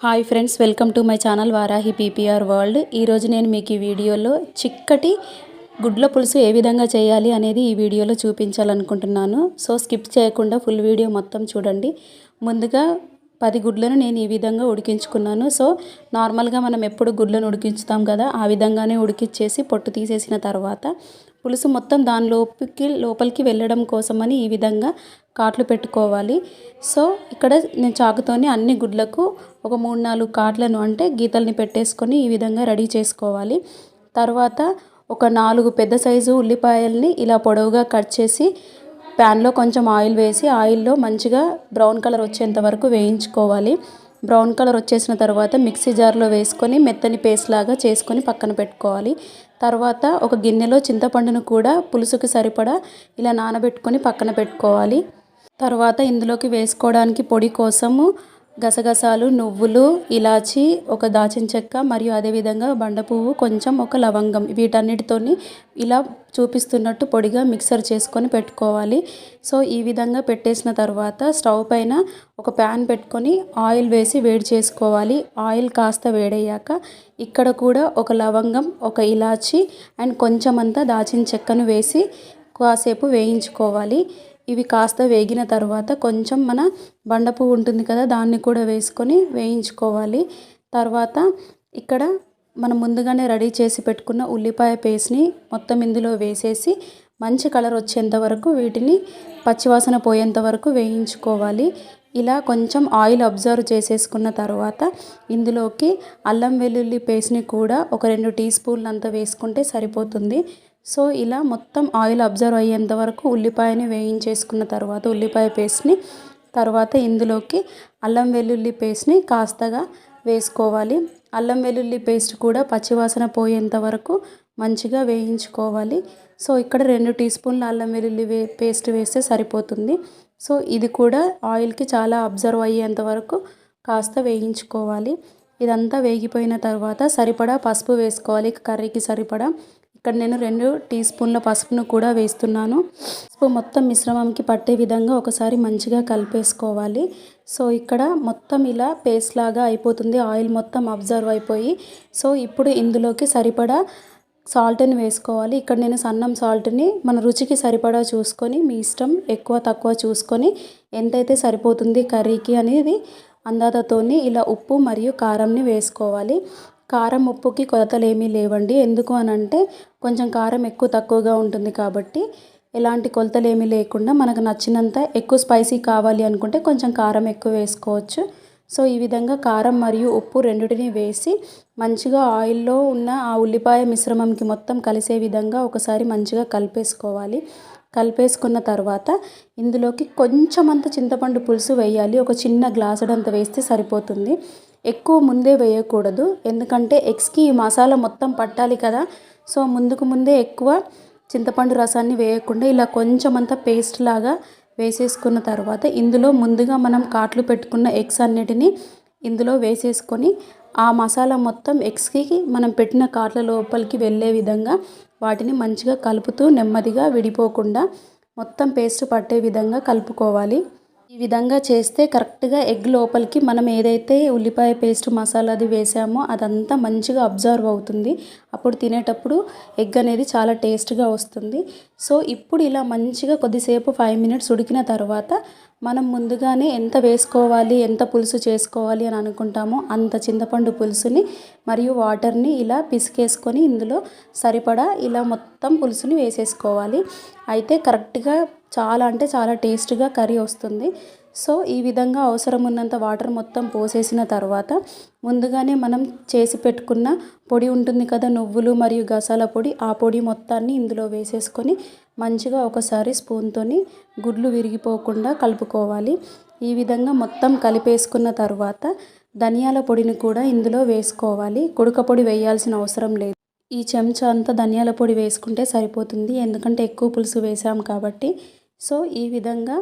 Hi friends welcome to my channel Varahi PPR world. ఈరోజు నేను మీకు ఈ వీడియోలో చిక్కటి గుడ్ల పులుసు ఏ విధంగా చేయాలి అనేది ఈ వీడియోలో చూపించాలనుకుంటున్నాను. సో స్కిప్ చేయకుండా ఫుల్ వీడియో మొత్తం చూడండి. ముందుగా పది గుడ్లను నేను ఈ విధంగా ఉడికించుకున్నాను. సో నార్మల్గా మనం ఎప్పుడు గుడ్లను ఉడికించుతాం కదా ఆ విధంగానే ఉడికిచ్చేసి పొట్టు తీసేసిన తర్వాత పులుసు మొత్తం దాని లోపలికి లోపలికి వెళ్ళడం కోసమని ఈ విధంగా కాట్లు పెట్టుకోవాలి. సో ఇక్కడ నేను చాకుతోనే అన్ని గుడ్లకు ఒక మూడు నాలుగు కాట్లను అంటే గీతల్ని పెట్టేసుకొని ఈ విధంగా రెడీ చేసుకోవాలి. తర్వాత ఒక నాలుగు పెద్ద సైజు ఉల్లిపాయల్ని ఇలా పొడవుగా కట్ చేసి ప్యాన్లో కొంచెం ఆయిల్ వేసి ఆయిల్లో మంచిగా బ్రౌన్ కలర్ వచ్చేంత వరకు వేయించుకోవాలి. బ్రౌన్ కలర్ వచ్చేసిన తర్వాత మిక్సీ జార్లో వేసుకొని మెత్తని పేస్ట్ లాగా చేసుకొని పక్కన పెట్టుకోవాలి. తర్వాత ఒక గిన్నెలో చింతపండును కూడా పులుసుకి సరిపడా ఇలా నానబెట్టుకొని పక్కన పెట్టుకోవాలి. తర్వాత ఇందులోకి వేసుకోవడానికి పొడి కోసము గసగసాలు నువ్వులు ఇలాచి ఒక దాచిన చెక్క మరియు అదేవిధంగా బండ పువ్వు కొంచెం ఒక లవంగం. వీటన్నిటితోని ఇలా చూపిస్తున్నట్టు పొడిగా మిక్సర్ చేసుకొని పెట్టుకోవాలి. సో ఈ విధంగా పెట్టేసిన తర్వాత స్టవ్ పైన ఒక ప్యాన్ పెట్టుకొని ఆయిల్ వేసి వేడి చేసుకోవాలి. ఆయిల్ కాస్త వేడయ్యాక ఇక్కడ కూడా ఒక లవంగం ఒక ఇలాచి అండ్ కొంచెం అంతా దాచిన చెక్కను వేసి కాసేపు వేయించుకోవాలి. ఇవి కాస్త వేగిన తర్వాత కొంచెం మన బండ పువ్వు ఉంటుంది కదా దాన్ని కూడా వేసుకొని వేయించుకోవాలి. తర్వాత ఇక్కడ మనం ముందుగానే రెడీ చేసి పెట్టుకున్న ఉల్లిపాయ పేస్ట్ని మొత్తం ఇందులో వేసేసి మంచి కలర్ వచ్చేంత వరకు వీటిని పచ్చివాసన పోయేంత వరకు వేయించుకోవాలి. ఇలా కొంచెం ఆయిల్ అబ్జర్వ్ చేసేసుకున్న తర్వాత ఇందులోకి అల్లం వెల్లుల్లి పేస్ట్ని కూడా ఒక రెండు టీ స్పూన్లు అంత వేసుకుంటే సరిపోతుంది. సో ఇలా మొత్తం ఆయిల్ అబ్జర్వ్ అయ్యేంత వరకు ఉల్లిపాయని వేయించేసుకున్న తర్వాత ఉల్లిపాయ పేస్ట్ని తర్వాత ఇందులోకి అల్లం వెల్లుల్లి పేస్ట్ని కాస్తగా వేసుకోవాలి. అల్లం వెల్లుల్లి పేస్ట్ కూడా పచ్చివాసన పోయేంత వరకు మంచిగా వేయించుకోవాలి. సో ఇక్కడ రెండు టీ స్పూన్ల అల్లం వెల్లుల్లి వే పేస్ట్ వేస్తే సరిపోతుంది. సో ఇది కూడా ఆయిల్కి చాలా అబ్జర్వ్ అయ్యేంత వరకు కాస్త వేయించుకోవాలి. ఇదంతా వేగిపోయిన తర్వాత సరిపడా పసుపు వేసుకోవాలి. కర్రీకి సరిపడా ఇక్కడ నేను రెండు టీ స్పూన్ల పసుపును కూడా వేస్తున్నాను. పసుపు మొత్తం మిశ్రమంకి పట్టే విధంగా ఒకసారి మంచిగా కలిపేసుకోవాలి. సో ఇక్కడ మొత్తం ఇలా పేస్ట్ లాగా అయిపోతుంది. ఆయిల్ మొత్తం అబ్జర్వ్ అయిపోయి. సో ఇప్పుడు ఇందులోకి సరిపడా సాల్ట్ని వేసుకోవాలి. ఇక్కడ నేను సన్నం సాల్ట్ని మన రుచికి సరిపడా చూసుకొని మీ ఇష్టం ఎక్కువ తక్కువ చూసుకొని ఎంతైతే సరిపోతుంది కర్రీకి అనేది అందాతతోని ఇలా ఉప్పు మరియు కారంని వేసుకోవాలి. కారం ఉప్పుకి కొలతలు ఏమీ లేవండి. ఎందుకు అని అంటే కొంచెం కారం ఎక్కువ తక్కువగా ఉంటుంది కాబట్టి ఎలాంటి కొలతలు ఏమీ లేకుండా మనకు నచ్చినంత ఎక్కువ స్పైసీ కావాలి అనుకుంటే కొంచెం కారం ఎక్కువ వేసుకోవచ్చు. సో ఈ విధంగా కారం మరియు ఉప్పు రెండింటిని వేసి మంచిగా ఆయిల్లో ఉన్న ఆ ఉల్లిపాయ మిశ్రమంకి మొత్తం కలిసే విధంగా ఒకసారి మంచిగా కలిపేసుకోవాలి. కలిపేసుకున్న తర్వాత ఇందులోకి కొంచెం అంత చింతపండు పులుసు వేయాలి. ఒక చిన్న గ్లాసుడంత వేస్తే సరిపోతుంది. ఎక్కువ ముందే వేయకూడదు. ఎందుకంటే ఎగ్స్కి ఈ మసాలా మొత్తం పట్టాలి కదా. సో ముందుకు ముందే ఎక్కువ చింతపండు రసాన్ని వేయకుండా ఇలా కొంచెం అంత పేస్ట్ లాగా వేసేసుకున్న తర్వాత ఇందులో ముందుగా మనం కాట్లు పెట్టుకున్న ఎగ్స్ అన్నిటినీ ఇందులో వేసేసుకొని ఆ మసాలా మొత్తం ఎగ్స్కి మనం పెట్టిన కాట్ల లోపలికి వెళ్ళే విధంగా వాటిని మంచిగా కలుపుతూ నెమ్మదిగా విడిపోకుండా మొత్తం పేస్ట్ పట్టే విధంగా కలుపుకోవాలి. ఈ విధంగా చేస్తే కరెక్ట్గా ఎగ్ లోపలికి మనం ఏదైతే ఉల్లిపాయ పేస్ట్ మసాలాది వేసామో అదంతా మంచిగా అబ్జర్వ్ అవుతుంది. అప్పుడు తినేటప్పుడు ఎగ్ అనేది చాలా టేస్ట్గా వస్తుంది. సో ఇప్పుడు ఇలా మంచిగా కొద్దిసేపు ఫైవ్ మినిట్స్ ఉడికిన తర్వాత మనం ముందుగానే ఎంత వేసుకోవాలి ఎంత పులుసు చేసుకోవాలి అని అనుకుంటామో అంత చింతపండు పులుసుని మరియు వాటర్ని ఇలా పిసికేసుకొని ఇందులో సరిపడా ఇలా మొత్తం పులుసుని వేసేసుకోవాలి. అయితే కరెక్ట్గా చాలా అంటే చాలా టేస్ట్గా కర్రీ వస్తుంది. సో ఈ విధంగా అవసరం ఉన్నంత వాటర్ మొత్తం పోసేసిన తర్వాత ముందుగానే మనం చేసి పెట్టుకున్న పొడి ఉంటుంది కదా నువ్వులు మరియు గసాల పొడి ఆ పొడి మొత్తాన్ని ఇందులో వేసేసుకొని మంచిగా ఒకసారి స్పూన్తోని గుడ్లు విరిగిపోకుండా కలుపుకోవాలి. ఈ విధంగా మొత్తం కలిపేసుకున్న తర్వాత ధనియాల పొడిని కూడా ఇందులో వేసుకోవాలి. కుడక పొడి వేయాల్సిన అవసరం లేదు. ఈ చెంచా అంతా ధనియాల పొడి వేసుకుంటే సరిపోతుంది ఎందుకంటే ఎక్కువ పులుసు వేసాం కాబట్టి. సో ఈ విధంగా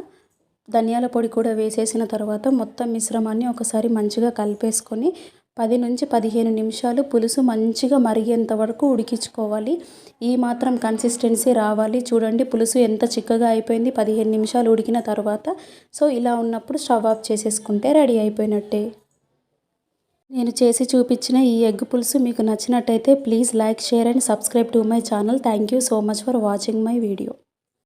ధనియాల పొడి కూడా వేసేసిన తర్వాత మొత్తం మిశ్రమాన్ని ఒకసారి మంచిగా కలిపేసుకొని పది నుంచి పదిహేను నిమిషాలు పులుసు మంచిగా మరిగేంత వరకు ఉడికించుకోవాలి. ఈ మాత్రం కన్సిస్టెన్సీ రావాలి. చూడండి పులుసు ఎంత చిక్కగా అయిపోయింది. పదిహేను నిమిషాలు ఉడికిన తర్వాత. సో ఇలా ఉన్నప్పుడు స్టవ్ ఆఫ్ చేసేసుకుంటే రెడీ అయిపోయినట్టే. నేను చేసి చూపించిన ఈ ఎగ్ పులుసు మీకు నచ్చినట్టయితే please like share and subscribe to my channel. Thank you so much for watching my video.